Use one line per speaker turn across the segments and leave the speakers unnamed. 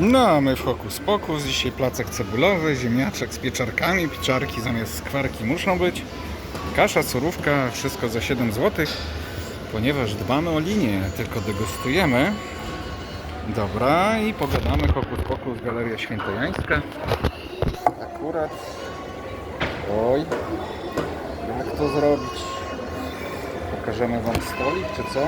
No, a my w hokus pokus. Dzisiaj placek cebulowy, ziemniaczek z pieczarkami, pieczarki zamiast skwarki muszą być. Kasza, surówka, wszystko za 7 zł, ponieważ dbamy o linię, tylko degustujemy. Dobra, i pogadamy hokus pokus, Galeria Świętojańska. Akurat. Oj, jak to zrobić? Pokażemy Wam stolik, czy co?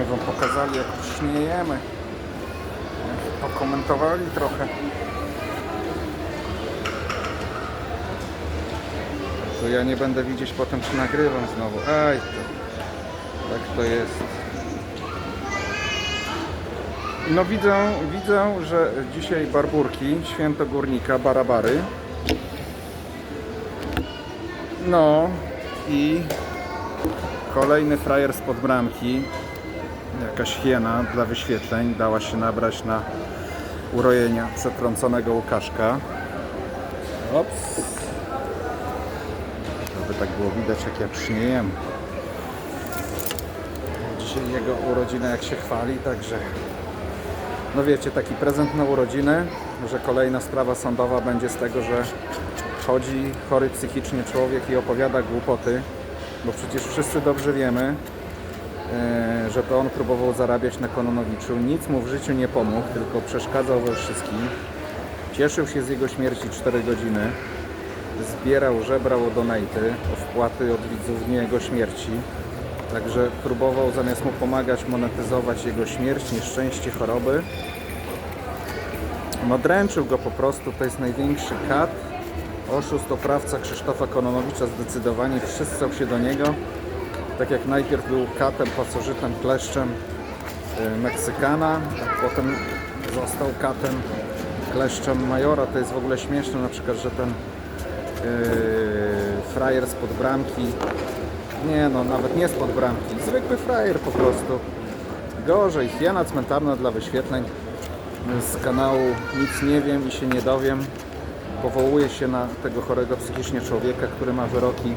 Byśmy Wam pokazali, jak śmiejemy. Jak Pokomentowali trochę. To ja nie będę widzieć potem, czy nagrywam znowu. Aj, to, tak to jest. No widzę, widzę, że dzisiaj barburki, święto górnika, barabary. No i kolejny frajer spod bramki, jakaś hiena dla wyświetleń, dała się nabrać na urojenia przetrąconego Łukaszka. Ops. Żeby tak było widać, jak ja przyniejem. Dzisiaj jego urodziny, jak się chwali, także no wiecie, taki prezent na urodziny, że kolejna sprawa sądowa będzie z tego, że chodzi chory psychicznie człowiek i opowiada głupoty, bo przecież wszyscy dobrze wiemy, e, że to on próbował zarabiać na Kononowiczu. Nic mu w życiu nie pomógł, tylko przeszkadzał we wszystkim. Cieszył się z jego śmierci 4 godziny. Zbierał, żebrał o donaty, o wpłaty od widzów w dniu jego śmierci. Także próbował zamiast mu pomagać monetyzować jego śmierć, nieszczęście, choroby. No dręczył go po prostu, to jest największy kat. Oszust, oprawca Krzysztofa Kononowicza zdecydowanie przystał się do niego. Tak jak najpierw był katem, pasożytem, kleszczem y, Meksykana, a potem został katem, kleszczem Majora. To jest w ogóle śmieszne na przykład, że ten yy, frajer spod bramki nie no, nawet nie spod bramki. Zwykły frajer po prostu. Gorzej, hiena cmentarna dla wyświetleń z kanału Nic nie wiem i się nie dowiem. Powołuje się na tego chorego psychicznie człowieka, który ma wyroki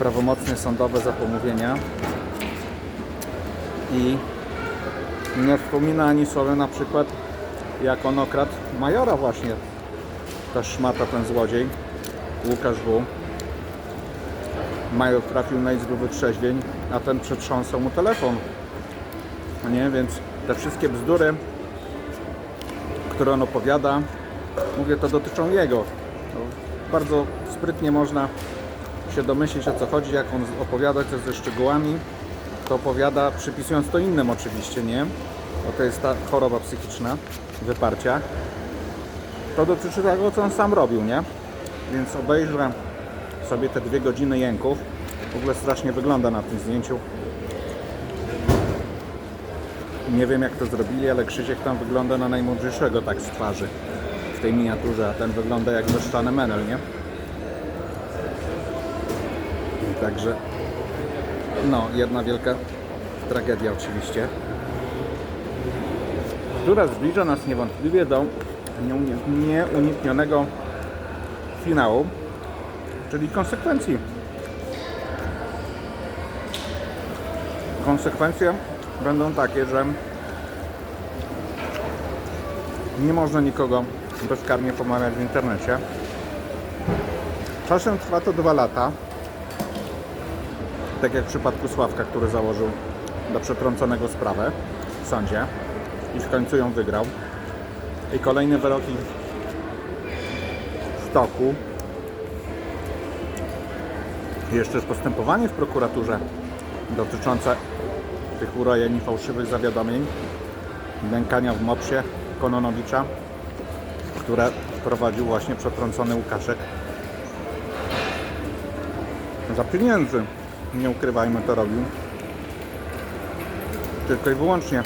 prawomocne sądowe za pomówienia. I nie wspomina ani słowa na przykład jak on okradł majora właśnie. Ta szmata, ten złodziej, Łukasz W. Major trafił na izbę wytrzeźwień, a ten przetrząsał mu telefon. No nie, więc te wszystkie bzdury, które on opowiada, mówię, to dotyczą jego. Bardzo sprytnie można się domyślić o co chodzi, jak on opowiada coś ze szczegółami, to opowiada przypisując to innym oczywiście, nie? Bo to jest ta choroba psychiczna, wyparcia. To dotyczy tego, co on sam robił, nie? Więc obejrzę sobie te dwie godziny jęków. W ogóle strasznie wygląda na tym zdjęciu. Nie wiem jak to zrobili, ale Krzysiek tam wygląda na najmądrzejszego tak z twarzy w tej miniaturze, a ten wygląda jak wyszczany menel, nie? Także no, jedna wielka tragedia oczywiście, która zbliża nas niewątpliwie do nieuni- nieuniknionego finału, czyli konsekwencji. Konsekwencje będą takie, że nie można nikogo bezkarnie pomawiać w internecie. Czasem trwa to dwa lata, tak jak w przypadku Sławka, który założył do przetrąconego sprawę w sądzie i w końcu ją wygrał. I kolejne wyroki w toku. Jeszcze jest postępowanie w prokuraturze dotyczące tych urojeń i fałszywych zawiadomień, nękania w mopsie Kononowicza, które prowadził właśnie przetrącony Łukaszek. Za pieniędzy, nie ukrywajmy, to robił. Tylko i wyłącznie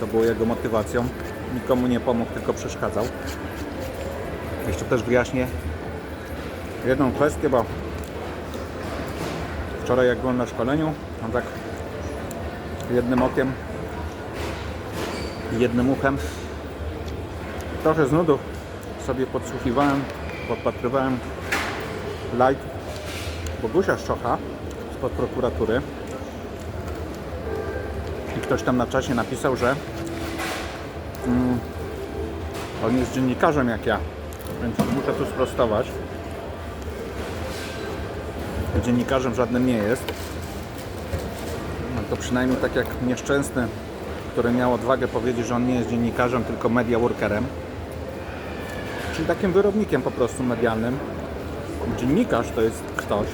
to było jego motywacją. Nikomu nie pomógł, tylko przeszkadzał. Jeszcze też wyjaśnię jedną kwestię, bo wczoraj jak byłem na szkoleniu, on tak jednym okiem, jednym uchem, trochę z nudów sobie podsłuchiwałem podpatrywałem live Bogusia Szczocha spod prokuratury i ktoś tam na czasie napisał, że mm, on jest dziennikarzem jak ja, więc muszę tu sprostować. Dziennikarzem żadnym nie jest. No to przynajmniej tak jak nieszczęsny, który miał odwagę powiedzieć, że on nie jest dziennikarzem, tylko media workerem. Czyli takim wyrobnikiem po prostu medialnym. Dziennikarz to jest ktoś,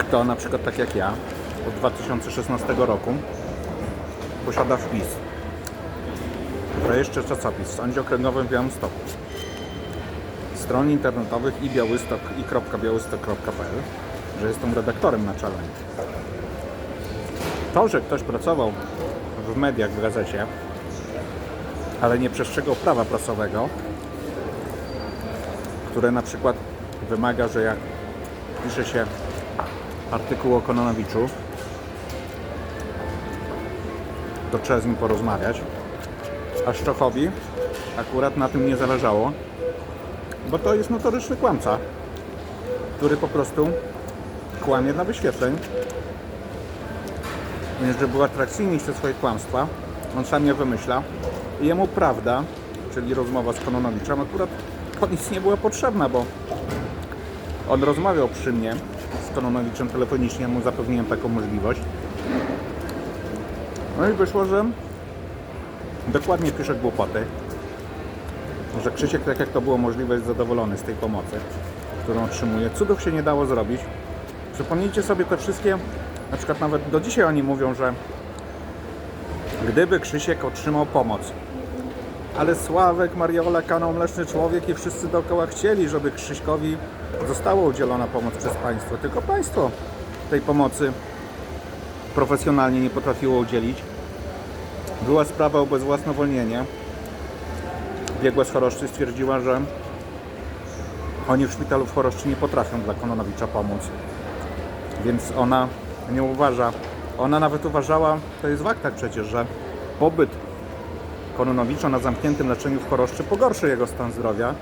kto na przykład tak jak ja od 2016 roku posiada wpis. W rejestrze czasopis w Sądzie Okręgowym w Białymstoku. Stron internetowych i białystok i .białystok.pl że jestem redaktorem naczelnym. To, że ktoś pracował w mediach, w gazecie, ale nie przestrzegał prawa prasowego, które na przykład wymaga, że jak pisze się artykuł o Kononowiczu, to trzeba z nim porozmawiać. A Szczochowi akurat na tym nie zależało, bo to jest notoryczny kłamca, który po prostu kłamie dla wyświetleń. Więc żeby był atrakcyjniejszy te swoje kłamstwa, on sam je wymyśla i jemu prawda, czyli rozmowa z Kononowiczem, akurat nic nie była potrzebna, bo on rozmawiał przy mnie Kononowiczem telefonicznie, mu zapewniłem taką możliwość. No i wyszło, że dokładnie pisze głupoty, że Krzysiek, tak jak to było możliwe, jest zadowolony z tej pomocy, którą otrzymuje. Cudów się nie dało zrobić. Przypomnijcie sobie te wszystkie, na przykład nawet do dzisiaj oni mówią, że gdyby Krzysiek otrzymał pomoc, ale Sławek, Mariola, kanał Mleczny Człowiek i wszyscy dookoła chcieli, żeby Krzyśkowi została udzielona pomoc przez państwo, tylko państwo tej pomocy profesjonalnie nie potrafiło udzielić. Była sprawa o bezwłasnowolnienie. Biegła z Choroszczy stwierdziła, że oni w szpitalu w Choroszczy nie potrafią dla Kononowicza pomóc. Więc ona nie uważa, ona nawet uważała, to jest w aktach przecież, że pobyt Kononowicza na zamkniętym leczeniu w Choroszczy pogorszy jego stan zdrowia.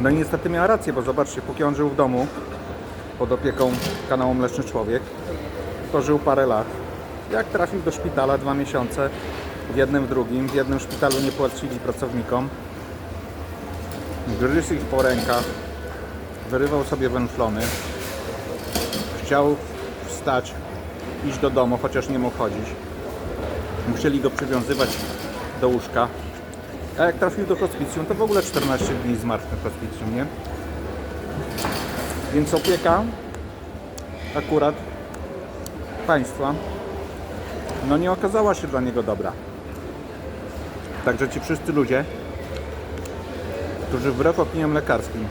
No i niestety miała rację, bo zobaczcie, póki on żył w domu pod opieką kanału Mleczny Człowiek, to żył parę lat. Jak trafił do szpitala dwa miesiące, w jednym, w drugim, w jednym szpitalu nie płacili pracownikom, gryzł ich po rękach, wyrywał sobie węflony, chciał wstać, iść do domu, chociaż nie mógł chodzić. Musieli go przywiązywać do łóżka. A jak trafił do hospicjum, to w ogóle 14 dni zmarł w hospicjum, nie? Więc opieka akurat państwa no nie okazała się dla niego dobra. Także ci wszyscy ludzie, którzy wbrew opiniom lekarskim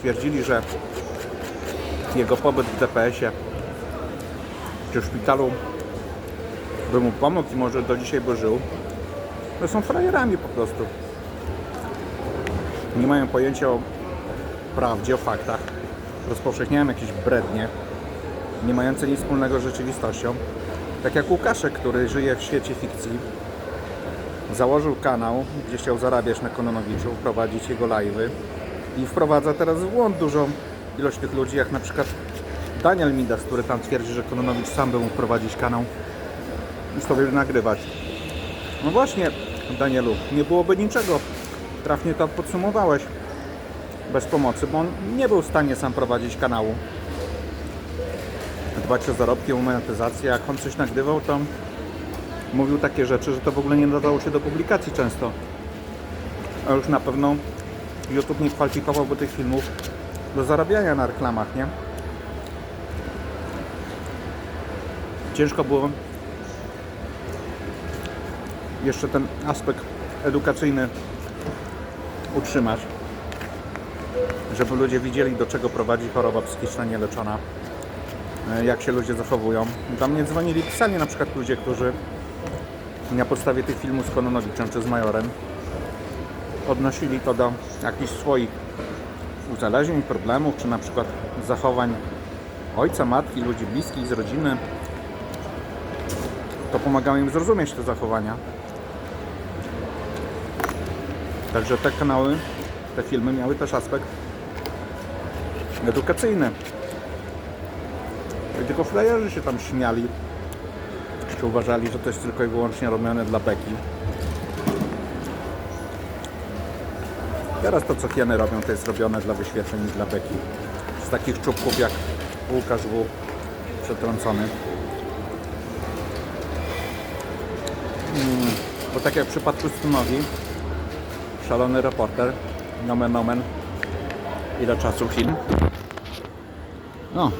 twierdzili, że jego pobyt w DPS-ie czy w szpitalu by mu pomógł i może do dzisiaj by żył, to są frajerami po prostu. Nie mają pojęcia o prawdzie, o faktach. Rozpowszechniają jakieś brednie, nie mające nic wspólnego z rzeczywistością. Tak jak Łukaszek, który żyje w świecie fikcji, założył kanał, gdzie chciał zarabiać na Kononowiczu, prowadzić jego live'y i wprowadza teraz w błąd dużą ilość tych ludzi, jak na przykład Daniel Midas, który tam twierdzi, że Kononowicz sam by mógł prowadzić kanał i sobie nagrywać. No właśnie, Danielu, nie byłoby niczego. Trafnie to podsumowałeś bez pomocy, bo on nie był w stanie sam prowadzić kanału. Dbać o zarobki, o monetyzację. Jak on coś nagrywał, to mówił takie rzeczy, że to w ogóle nie nadawało się do publikacji często. A już na pewno YouTube nie kwalifikowałby tych filmów do zarabiania na reklamach, nie? Ciężko było jeszcze ten aspekt edukacyjny utrzymać, żeby ludzie widzieli, do czego prowadzi choroba psychiczna nieleczona, e, jak się ludzie zachowują. Do mnie dzwonili, pisali na przykład ludzie, którzy na podstawie tych filmów z Kononowiczem czy z Majorem odnosili to do jakichś swoich uzależnień, problemów, czy na przykład zachowań ojca, matki, ludzi bliskich z rodziny. To pomagało im zrozumieć te zachowania. Także te kanały te filmy miały też aspekt edukacyjny. I tylko frajerzy się tam śmiali, czy uważali, że to jest tylko i wyłącznie robione dla beki. Teraz to, co hieny robią, to jest robione dla wyświetleń i dla beki. Z takich czubków jak Łukasz W. przetrącony. Mm, bo tak jak w przypadku Stunowi, szalony reporter, nomen nomen, ile czasu film. No,